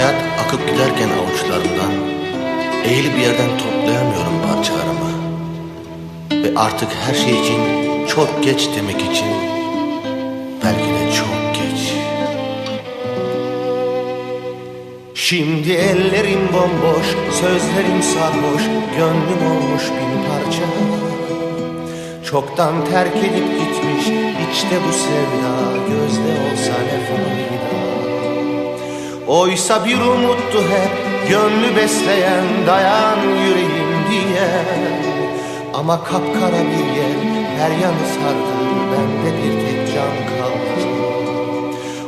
Hayat akıp giderken avuçlarımdan Eğilip yerden toplayamıyorum parçalarımı. Ve artık her şey için çok geç demek için Belki de çok geç. Şimdi ellerim bomboş, sözlerim sarhoş Gönlüm olmuş bin parça. Çoktan terk edip gitmiş içte bu sevda Gözde olsa Oysa bir umuttu hep gönlü besleyen Dayan yüreğim diye. Ama kapkara bir yer her yanı sardı Bende bir tek can kaldı.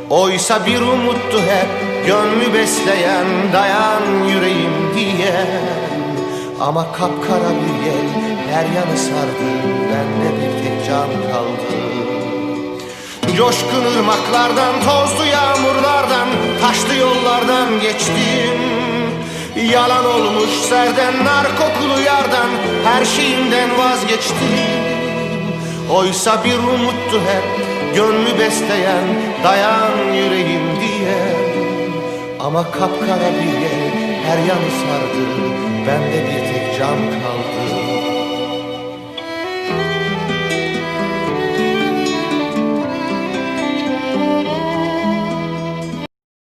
Oysa bir umuttu hep gönlü besleyen Dayan yüreğim diye. Ama kapkara bir yer her yanı sardı Bende bir tek can kaldı. Coşkun ırmaklardan, tozlu yağmurlardan Taşlı yollardan geçtim. Yalan olmuş serden, nar kokulu yardan Her şeyimden vazgeçtim. Oysa bir umuttu hep Gönlü besleyen Dayan yüreğim diye. Ama kapkara bir yer Her yanı sardı Bende bir tek can kaldı